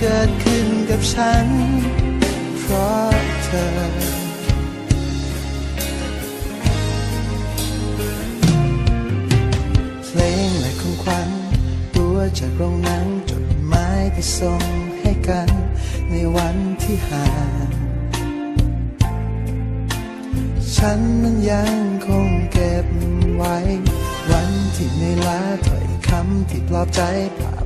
เกิดขึ้นกับฉัน เพราะเธอ เพลงและของขวัญตัวจากโรงหนังจดหมายที่ส่งให้กัน ในวันที่ห่างฉันนั้นยังคงเก็บไว้ วันที่ไม่ลาถ้อยคำที่ปลอบใจภา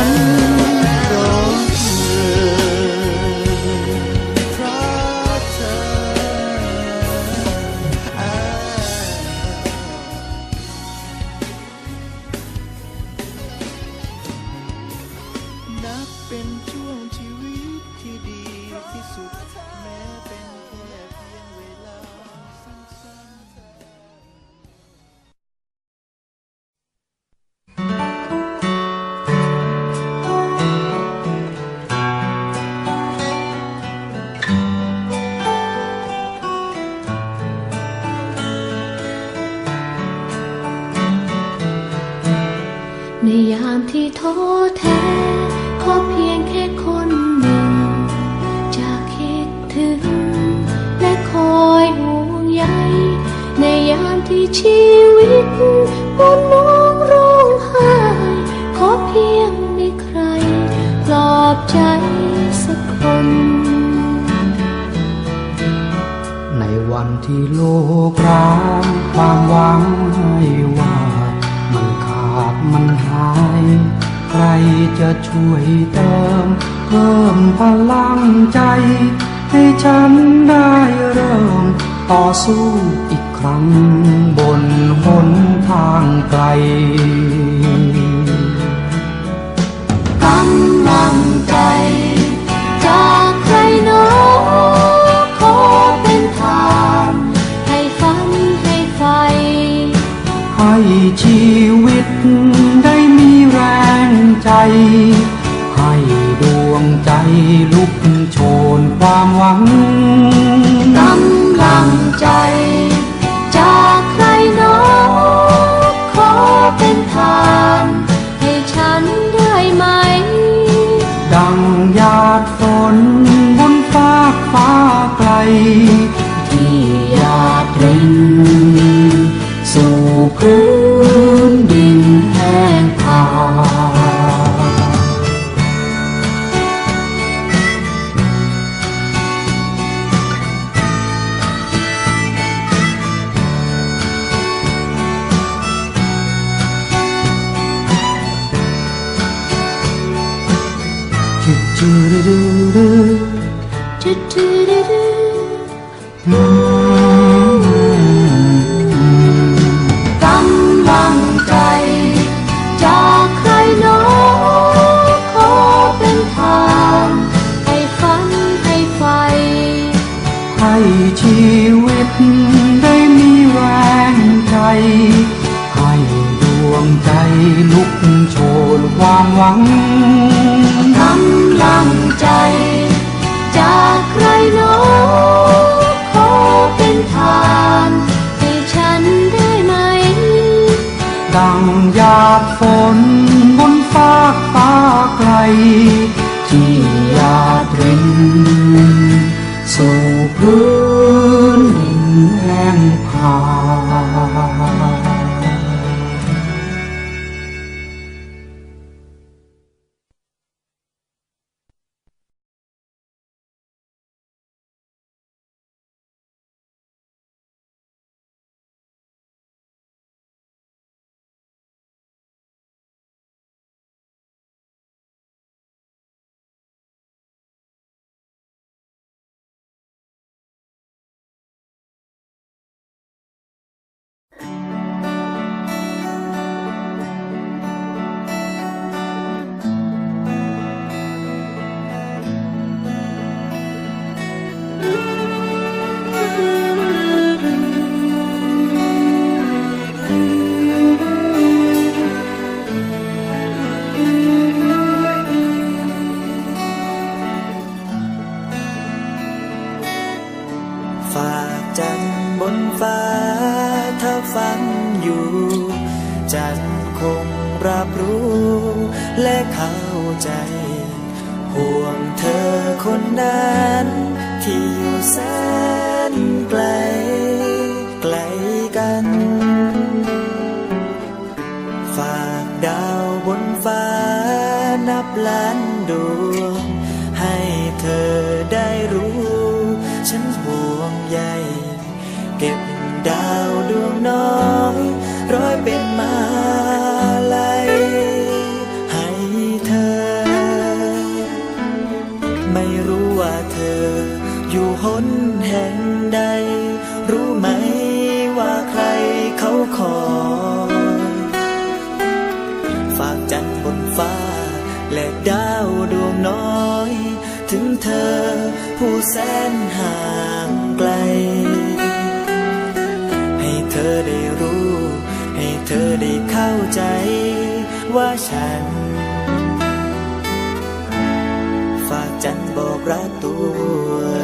กั ที่โลกร้างความหวังให้ว่า มันขาดมันหาย ใครจะช่วยเติม เพิ่มพลังใจ ให้ฉันได้เริ่ม ต่อสู้อีกครั้งบนหนทางไกลกำลังใจ สู่ หยาดฝนบนฟากฟ้าไกล ที่หยาดรินสู่พื้นดินแห้ง คงรับรู้และเข้าใจ ห่วงเธอคนนั้น ที่อยู่แสนไกล ไกลกัน ฝากดาวบนฟ้านับล้านดวง ให้เธอได้รู้ ฉันห่วงใยเก็บดาวดวงน้อย แสนห่างไกล ให้เธอได้รู้ ให้เธอได้เข้าใจว่าฉัน ฝากจันบอกรักตัว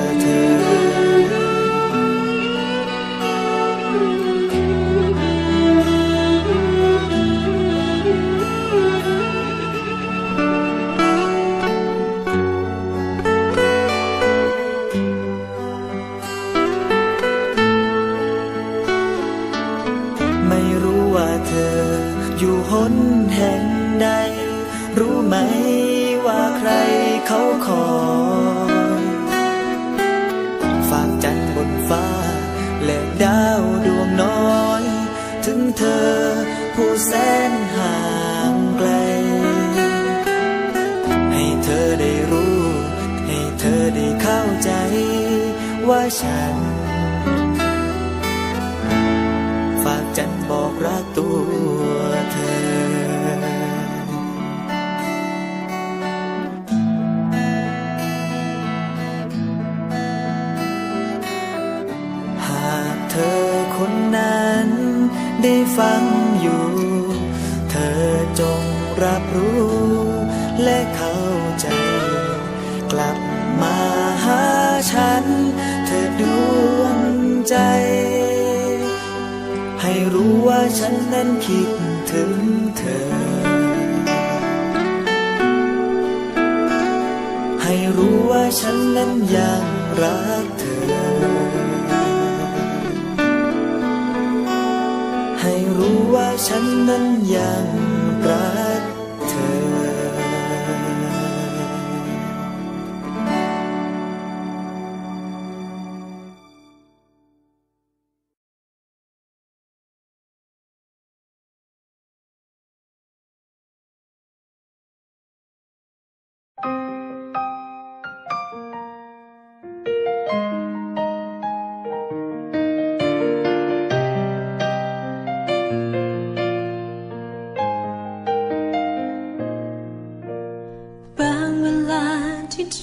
ว่าฉัน ฝากจันบอกรักตัวเธอหากเธอคนนั้นได้ฟังอยู่ เธอจงรับรู้และเข้า ว่าฉันนั้นคิดถึงเธอ ให้รู้ว่าฉันนั้นยังรักเธอ ให้รู้ว่าฉันนั้นยังรัก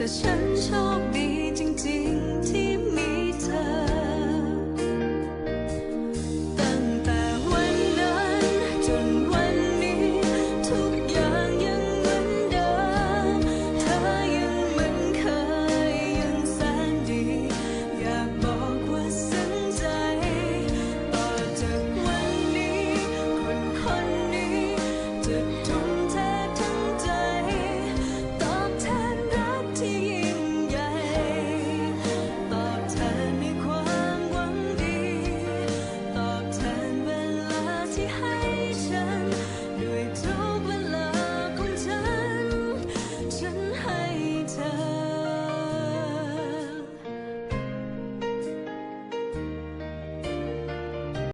ทุกสิ่